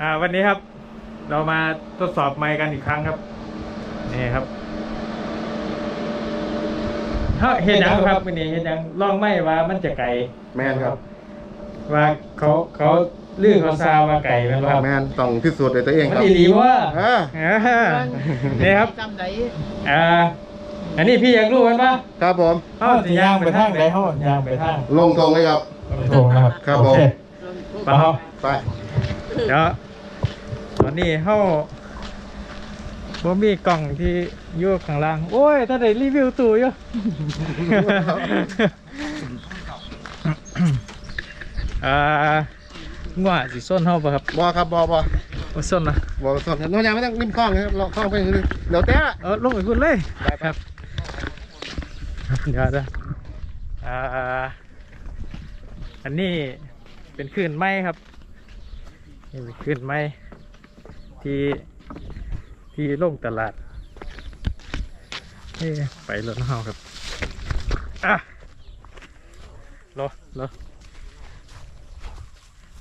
อ่าวันนี้ครับ เรามาทดสอบไมค์กันอีกครั้งครับ นี่ครับเฮ้าเห็นยังครับวันนี้เห็นยังลองไม่ว่ามันจะไก่แมนครับ ว่าเขาเขาลื่นเขาซาวมาไก่แมันบ่ครับแมนต้องพิสูจน์ด้วยตัวเองมันครับดีดีว่าอ่าอ่านี่ครับจำได้อ่าอันนี้พี่อยากรู้กันปะครับผมเขาจะย่างไปทางไหนเขาย่างไปทางลงตรงเลยครับ ตรงนะครับครับโอผมเคไปเขาไป เดี๋ยว ตอนนี้เขาบ่มีกล่องที่อยู่ข้างล่าง โอ้ยถ้าได้รีวิวตู้อยู่ อ่างัวสิส้นเฮาป่ะครับบอครับบอบอบ่ส้นนะบอสดน้องยางไม่ต้องริมคลองนะครับเราคลองไปเลยเดี๋ยวเต้ เออลงไปคุณเลยได้ครับ เดี๋ยวนะอ่าอันนี้เป็นคลื่นไม้ครับนี่เป็นคลื่นไม้ ที่ที่ลงตลาดนี่ไปรถเฮาครับอะรอรอ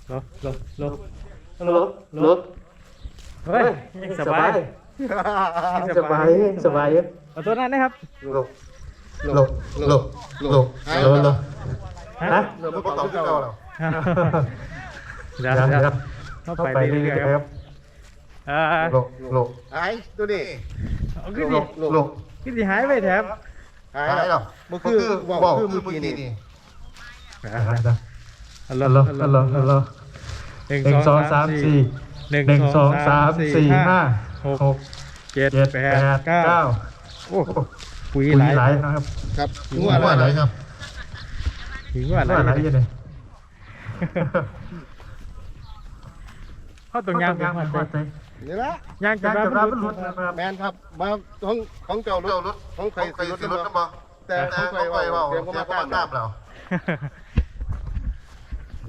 รอรอรอรอรอเฮ้ยยังสบายยังสบายยังสบายอยู่เอาตัวนั้นนะครับลงลงลงลงลงลงฮะเราไม่ต้องเก่าแล้วเดี๋ยวเดี๋ยวเข้าไปเรื่อยๆครับ อ่าลงลงไอ้ตัวนี้เอาขึ้นลดิงลงขึ้นดิหายไปแถบไอ้หรอมันคือบอกคือเมื่อกี้นี่ฮัลโหลฮัลโหลฮัลโหลหนึ่งสองสามสี่หนึ่งสองสามสี่ห้าหกเจ็ดแปดเก้าโอ้ปุ๋ยหลายนะครับ ครับงัวอะไรครับถึงว่าหว่าอะไรลายยังไงเข้าตรงยางยางมันพอใจนี่ละยางจะยางมาจะเป็รับนเป็นรรถถนะครับแมนครับมาของของเจ้ารถของใครซื้อรถกันบ่แต่ของใครว่าเตรียมก็มาตามเรา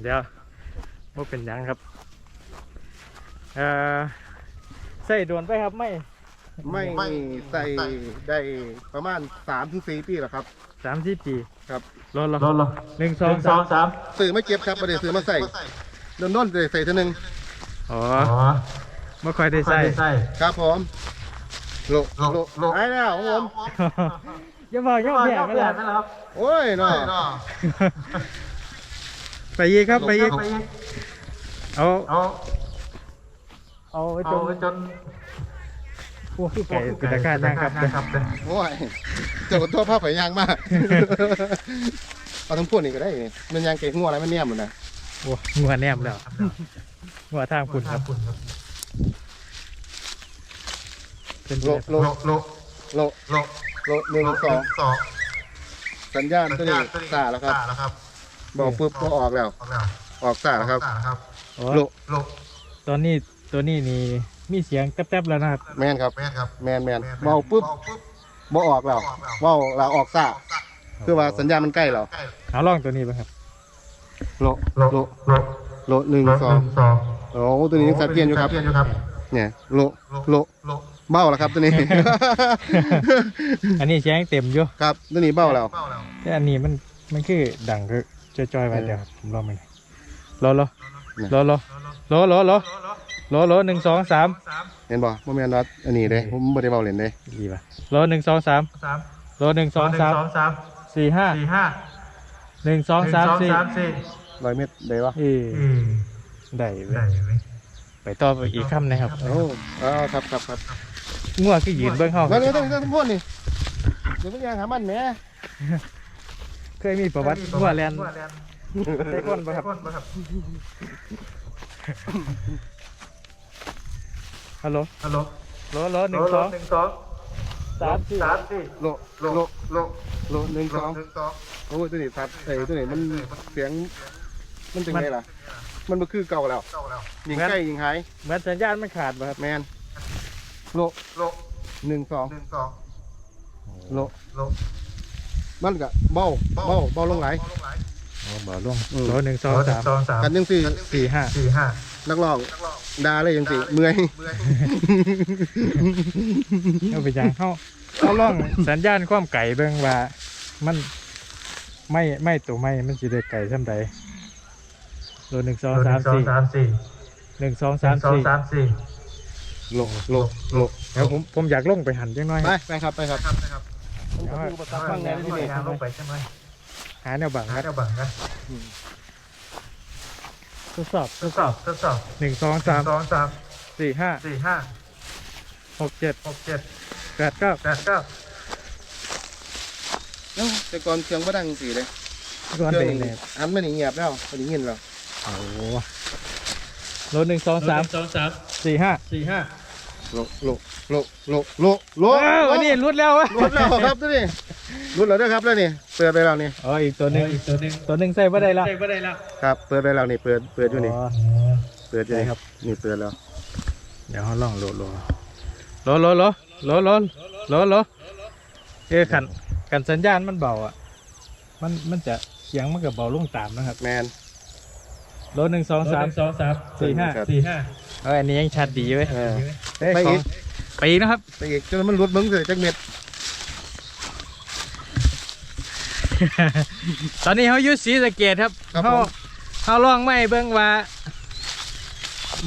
เดี๋ยวว่าเป็นหยังครับเอ่อใส่ด่วนไปครับไม่ไม่ใส่ได้ประมาณ3ถึง4ปีแล้วครับสามสิบปีครับรอรอรถรถหนึ่งสสอองงสอสางมสามซื้อไม่เก็บครับไม่ได้ซื้อมาใส่โดนโดนๆใส่เท่านึงอ๋ออ๋อ ไม่ค่อยได้ใส่ใส่ใส่ครับผมโลโลโลโลไอ้แล้วของผมอย่าบอกอย่าบอกอย่าไม่ไม่ได้ได้ไม่ได้ครับโอ้ยเนาะไปยีกครับไปยีกไปอีกเอาเอาเอาไว้จเอานไว้จนพวกขี้ไก่เป็นตะกร้ารนั่งครับครับโอ้ยเจ้าตัวผ้าไฟยางมากเอาทั้งพวกนี้ก็ได้นี่มันยางเก่งงัวอะไรมันเนี่ยหมดนะโอ้งัวแนมแล้วงัวทางคุณครับ เป็นโลโลโลโลโลโลโลหนึ่งสองสองสัญญาณตัวนี้สาแล้วครับแล้วครับบอกปุ๊บก็ออกแล้วออกแล้ว ออกสาแล้วครับครับอ๋อโลโลตอนนี้ตัวนี้นี่มีเสียงแต๊บๆแล้วนะครับ แมนครับ แม่นครับแมนแมนเบาปุ๊บบ่ออกแล้วเว้าเราออกสาคือว่าสัญญาณมันใกล้แล้วเอาลองตัวนี้บ้างครับโลโลโล โลโลหนึ่งสองสองโอ้ตัวนี้ยังสัดเพียนอยู่ครับเพียนอยู่ครับ เนี่ยโลโลโลเบ้าแล้วครับตัวนี้ อันนี้เสียงเต็มอยู่ครับ ตัวนี้เบ้าแล้วเป้าแล้วแต่อันนี้มันมันคือดังคือจอยๆไปเดี๋ยวครับผมลองมันรอรอรอรอรอรอรอรอรอหนึ่งสองสามสามเห็นบ่บ่แม่นว่าอันนี้เด้ผมบ่ได้เว้าเล่นเด้ดีป่ะรอหนึ่งสองสามสามรอหนึ่งสองสามสองสามสี่ห้าสี่ห้าหนึ่งสองสามสี่สามสี่ ร้อยเมตรได้ปะเอออืมได้เว้ได้ยไหมไปต่อไปอีกคำนะครับโอ้อ๋อครับครับครับงัวคือยืนเบื้องห้องแล้วเดี๋ยวต้องต้องพูดนี่เดี๋ยวต้องยางหามันแหมเคยมีประวัติงัวแลนงัวแลนได้ก้นปะครับได้ก้นปะครับฮัลโหลฮัลโหลรอรอหนึ่งสองหนึ่งสองสามสี่สามสี่โลโลโลโลโลหนึ่งโลสองหนึ่งสองโอ้ยตัวนี้ทัดใส่ตัวนี้มันเสียง มันเป็นไงล่ะ มันบ่คือเก่าแล้วเก้าแล้วยิงใกล้ยิงหายเหมือนสัญญาณมันขาดป่ะครับแมนโลโลหนึ่งสองหนึ่งสองโลโลมันก็เบ้าเบ้าเบ้าลงไหลายลงไหลอ๋อบ่ลงอืมรอหนึ่งสองสามสองสามกันยังสี่สี่ห้าสี่ห้านักร้องดาเลยยังสี่เมื่อยเมื่อยเอาไปยังเขาเขาล่องสัญญาณความไก่เบิ่งว่ามันไม่ไม่ตัวไม่มันสิได้ไก่ช่ำใด รอหนึ่งสองโลหสานึ่มงสองสี่สามสี่หนึ่งสองสามสองสี่สามสี่โลโลโลเดี๋ยวผมผมอยากลงไปหันจังน้อยไปไปครับไปครับครับนะครับผมก็ดูอุปสรรคบ้างไงที่นี่ยางลงไปใช่ไหมหาแนวบังหาครับเจ้าบังกันทดสอบทดสอบทดสอบหนึ่งสองสามสองสามสี่ห้าสี่ห้าหกเจ็ดหกเจ็ดแปดเก้าแปดเก้าเอ้าแต่ก่อนเครื่องบ่ดังสีเลยก่อนเครื่เป็นองเนี่ยอันมันนี่เงียบแล้วมันนี่เงียบแล้ว โอ้โหรถหนึ่งสองสามสองสามสี่ห้าสี่ห้าโลโลโลโลโลโลเอ้าวันนี้รุดแล้ววะรุดแล้วครับนี่รุดแล้วเด้อครับแล้วนี่เปิดไปแล้วนี่อ๋ออีกตัวหนึ่งอีกตัวหนึ่งตัวหนึ่งใส่ไม่ได้ละใส่ไม่ได้แล้วครับเปิดไปแล้วนี่เปิดเปิดอยู่นี่อ๋อเปิดอยู่ได้นี่ครับนี่เปิดแล้วเดี๋ยวเขาลองโหลดโหลดโหลดโหลดโหลดโหลดโหลดโหลดโหลดเอ้ขันกันสัญญาณมันเบาอะมันมันจะเสียงมันก็เบาลงตามนะครับแมน โหลดหนึ่งสองสามสองสามสี่ห้าครับสี่ห้าเอออันนี้ยังชัดดีเว้ยเออเอ้ยไปขออีงกไปอีกนะครับไปอีกจนมันรุดมึงเลยจักเม็ดตอนนี้เขาอยู่ศรีสะเกดครับครับเขาผมเขาลองไม่เบิ้งว่า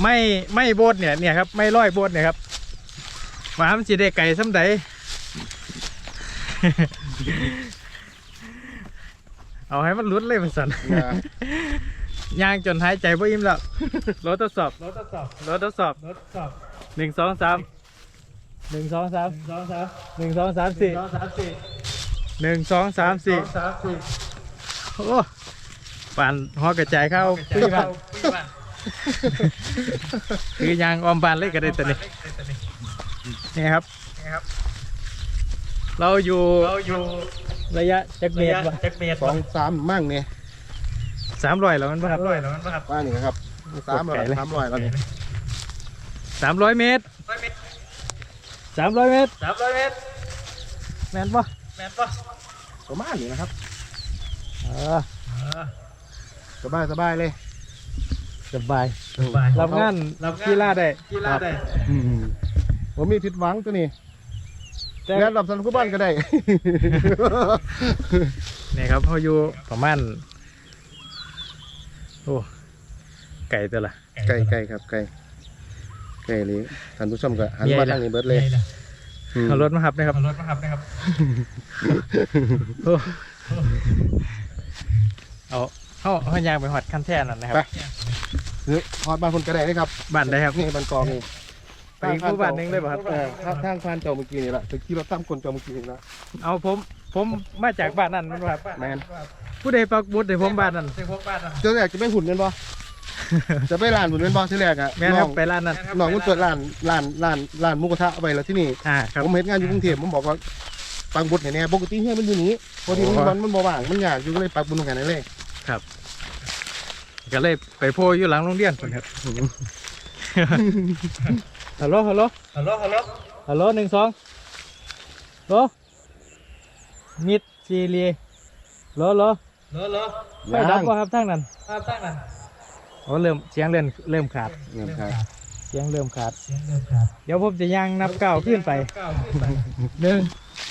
ไม่ไม่โบดเนี่ยเนี่ยครับไม่ร้อยโบดเนี่ยครับว่ามันสิได้ไก่ซ้ำใดเอาให้มันหลุดเลยมันสันนะ ย่างจนหายใจบ่อิ่มแล้ว รถทดสอบ รถทดสอบ รถทดสอบ รถทดสอบหนึ่งสองสามหนึ่งสองสามสองสามหนึ่งสองสามสี่สองสามสี่หนึ่งสองสามสี่สองสามสี่โอ้ป่านหอกระจายเข้าปุ้ยบ้านปุ้ยบ้านคือยางออมบานเลยก็ได้ตัวนี้นี่ครับนะครับ เราอยู่ เราอยู่ระยะจักเมระตรยะเจ็ดเมตรสองสามมั่งนี่ สามร้อยแล้วมันปะครับร้อยแล้วนะครับว่านี่ครับสามร้อยไก่เลยสามร้อยแล้วนี่สามร้อยเมตรร้อยเมตรสามร้อยเมตรสามร้อยเมตรแม่นปะแมนปะประมาณนี้นะครับเออสบายสบายเลยสบายสบายรับงานรับงานกีฬาได้กีฬาได้อืมผมมีผิดหวังตัวนี้แต่งานรับสนุกบ้านก็ได้ นี่ครับเขาอยู่ประมาณ โอ้ไก่ตัวละไก่ไก่ครับไก่ไก่นี้ท่านผู้ชมก็หันใหญ่มาละทางนี้เบิดเลยอืมเอารถมาครับนะครับเอารถมาขับนะครับโอ้เอาเขาเขายางไปหอดคันแท่นั่นนะครับไปหรือฮอดบ้านคนก็ได้นะครับบ้านได้ครับนี่บ้านกองนี่ไปอีกหมู่บ้านหนึ่งเลยเหรอครับออทางทางผ่านเจ้าเมื่อกี้นี่แหละตะกี้เราตั้มคนเจ้าเมื่อกี้นี่ละเอาผมผมมาจากบ้านนั่นแม่นบ่ครับแมน ผู้ใดปักบุตรในผมบ้านนั่นเสียงพวกบ้านนะเจ้าแรกจะไปหุ่นเป็นบ่ จะไปร้านหุ่นเป็นบ่ที่แรกอะแม่นคน้รัอบงไปร้านนั้นน้องมันเปิดร้านร้านร้านร้านหมูกระทะเอาไว้แล้วที่นี่ อ่าครับผมเห็นงานอยู่กรุงเทพผมบอกว่าปังบุตรเนี่ยปกติเฮียมันอยู่นี้พอดีมันมันมันบ่ว่างมันอยากอยู่ก็เลยปักบุญตรงกันนั่นเลยก็เลยไปโพอยู่หลังโรงเรียนพุ่นครับ ฮัลโหลฮัลโหลฮัลโหลฮัลโหลฮัลโหลหนึ่งสองโหลมิดซีเรียโหล โหลฮัลโหลไปดับบ่ครับทางนั้นภาพตั้งนั้นโอ้เริ่มเสียงเริ่มเริ่มขาดเงินครับเสียงเริ่มขาด เสียงเดิมครับเดี๋ยวผมจะย่างนับเก้าวขึ้นไปเก้าขึ้นไปหนึ่ง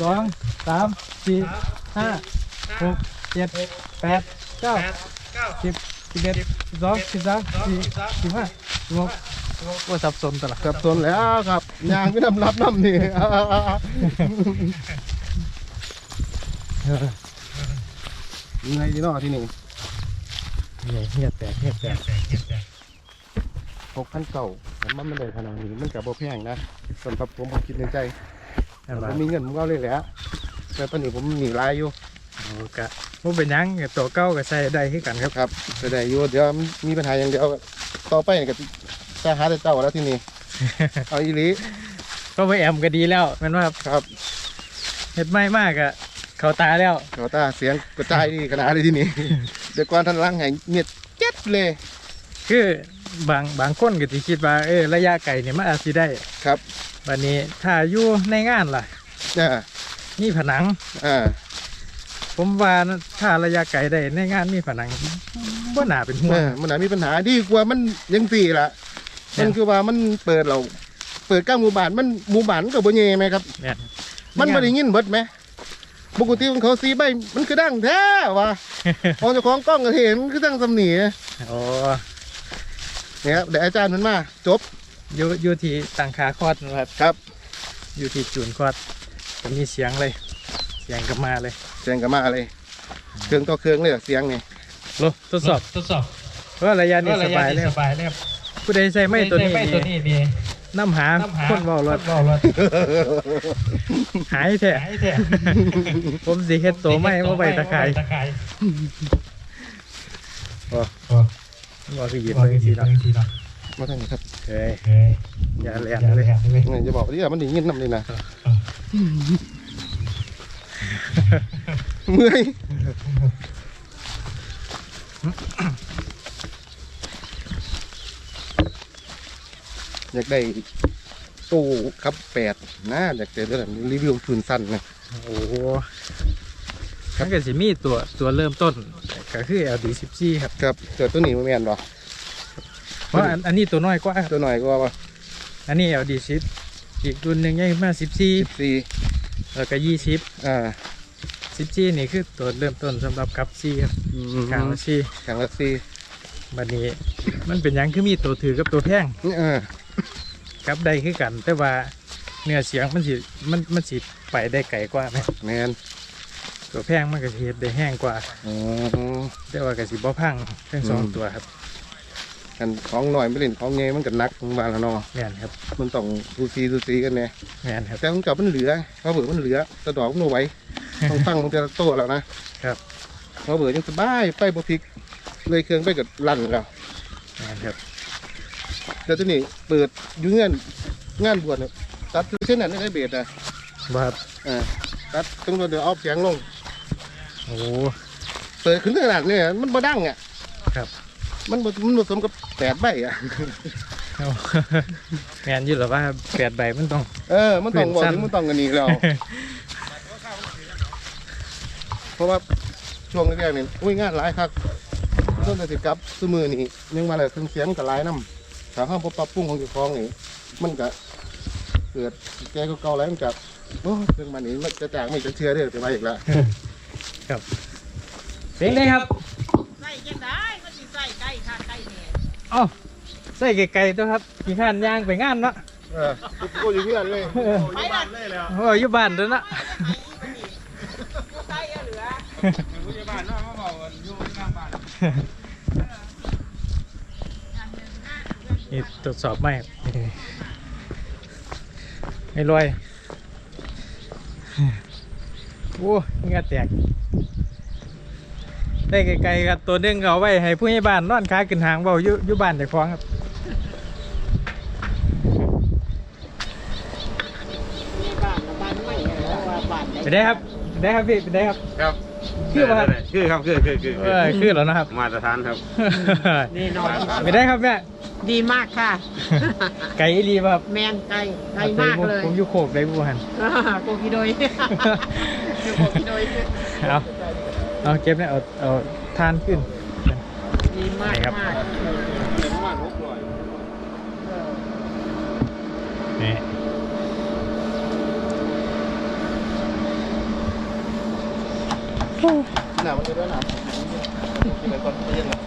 สองสามสี่สามห้าหกเจ็ดแปดเก้าแปดเก้าสิบสิบเอ็ดสิบสองสิบสามสองสี่สิบสามสิบห้าสิบหกว่าสับสนตลอดกับสนแล้วครับยางไม่นำรับน้ำนี่ ยังไงดีเนาะที่นี่เนี่ยเงียบแตกเงียบแตกหกพันเก่ามันมันไม่ได้ขนาดนี้มันกับโบแพงนะสำหรับผมผมคิดในใจนั่นผล่ะมมีเงินผมก็เอาเลยแหละแต่ตอนนี้ผมหนีลายอยู่เอากะผมเป็นหยังตัวเก้าก็ใส่ได้คือกันครับครับแต่ได้อยู่เดี๋ยวมันมีปัญหาอย่างเดียวต่อไปนี่ก็จะหาแต่เจ้าแล้วที่นี่เอาอีหลีก็ไปแอมก็ดีแล้วแมันว่าครับครับเห็ดไม่มากอะ เขาตาแล้วเขาตาเสียงกระจายดีขนาดเลยที่นี่เดี๋ยวก่อนท่านล้างแห่งเงียบเจ็ดเลย คือบางบางคนก็สิคิดว่าเออระยะไกลเนี่ยมันอาจสิได้ครับวันนี้ถ้าอยู่ในงานล่ะอ่ามีผนังอ่าผมว่านะถ้าระยะไกลได้ในงานมีผนังบ่น่าเป็นห่วเองอมันน่ามีปัญหาดีกว่ามันยังสี่ละมันคือว่ามันเปิดเรา เปิดก้างหมู่บ้านมันหมู่บ้านมันกับบ่เย่ไหมครับเนี่ยมันไม่ได้ยินเบิดไหม ปกติของเขาซีใบมันคือดังแท้ว่ะของเจ้าของกล้องก็เห็นมันคือดังสำเนียโอ้เนี่ยครับเดี๋ยวอาจารย์มันมา จบอยู่อยู่ที่ต่างขาคอดนะครับครับ อยู่ที่จูนคอดจะมีเสียงเลย เสียงกลับมาเลยเสียงกับมาเลย เครื่องต่อเครื่องเลยอะเสียงนี่โลทดสอบทดสอบว่าระยะนี้สบายเลยสบายเลยครับผู้ใดใส่ไม่ตัวนี้ไม่ตัวนี้ดี น้ำหาน้ำหาคนเบารถคนเบารถหายแท้หายแท้ผมสีเฮ็ดตัวไม่มาใบตะไคร้ตะไคร้โอ้โอ้ว่าคือหยิบตัวเลยสีสิเนาะเนาะสีเนาะมาทางนี้ครับเฮ้ยเฮ้ยอย่าแหลอย่ามเลยแหลมเลยนี่จะบอกว่ามันไดียินน้ำเลยนะเมื่อย อยากได้ตู้ครับแปดนะอยากได้เรื่องรีวิวทุนสั้นนะโอ้โหมันก็สิมีตัวตัวเริ่มต้นก็คือ LD 14 ครับครับเจอตัวนี้มันแม่นบ่เพราะอันอันนี้ตัวน้อยกว่าครับตัวหน่อยก็ว่าอันนี้ LD 10 อีกรุ่นหนึ่งยังมาสิบสี่14แล้วก็20อ่า14นี่คือตัวเริ่มต้นสำหรับกับซีครับกลางซีแข่งละสี่บัดนี้มันเป็นหยังคือมีตัวถือกับตัวแพงนี่เออ กับได้คือกัน แต่ว่าเนื้อเสียงมันสิมันมันสิไปได้ไกลกว่าไหมแมนตัวแพงมันก็สิเฮ็ดได้แห้งกว่า อ๋อแต่ว่าก็สิบ่พังทั้งสองอืมตัวครับกันของหน่อยไม่เล่นของเงยมันก็นักของบานแล้วเนาะแม่นครับมันต้องดูซีดูซีกันเนี่ยแม่นครับ แต่ของเก่ามันเหลือเพราะเบื่อมันเหลือแตะดอกมันเอาไว้ ต้องตั้งมันจะโตแล้วนะครับ เพราะเบื่อยังสบายไปบ่พลิกเลยเครื่องไปกับลั่นแล้วแม่นครับ แล้วตัวนี้เปิดอยุ่งเงินงานบวชเนี่ยตัดเส้นนั้นได้เบียดอะบ่ครับอ่าตัดตรงตัวเดี๋ยวเอาเสียงลง โอ้เปิดขึ้นขนาดนี้มันบ่ดังอะครับ มันบ่มันผสมกับแปดใบอะ เอา แม่นอยู่หรอว่าแปดใบมันต้อง เออ มันต้องบอกเปลี่ยนสั้น ถึงมันต้องกันนี่แล้วเพราะว่าช่วงแรกๆนี่อุ้ยงานหลายครับต้นแต่สิกลับสมือนี่ยังมาเลยเครื่องเสียงกับหลายน้ำ ถ้าห้ามปรับปรุงของเจ้าของนี่มันก็เกิดแกก็เก่าแล้วมันก็โอ้เรื่องมันนี่มันจะจากไม่จะเชื่อเด้อไปมาอีกแล้วเป็นไงครับใส่ยังได้มันสิใส่ใกล้ค่ะใกล้เนี่ยเอ้าใส่ไกลๆตัวครับกี่ขันย่างไปงานเนาะเออกูอยู่เพื่อนเลยไปละโอ้ยอยู่บ้านตัวเนาะใส่เอาเหลือนี่ ตรวจสอบไหมครับไม่รวยโอ้เหงาแตก ได้ไกลๆครับตัวหนึงเอาไว้ ให้ผู้ใหญ่บ้านนอนค้าขึ้นหางเบาอยู่อยู่บ้านแต่คล้องครับนี่บ้านละบ้านไม่เอาว่าบ้านไปได้ครับไปได้ครับพี่ไปได้ครับครับคือป่ะครับคือครับคือคือคือเออคือแล้วนะครับ มาตรฐานครับนี่นอนไปได้ครับแม่ ดีมากค่ะ ไก่อีหลีป่ะครับแมงไก่ไก่มากเลยผมอยู่โคกได้บุหันโกกิโดยโกกิโดยเอาเอาเก็บเนี่ยเอาเอาทานขึ้น ดีมากไหนครับ มากนี่หนามันจะได้หนากินอะไรก่อนเย็นละ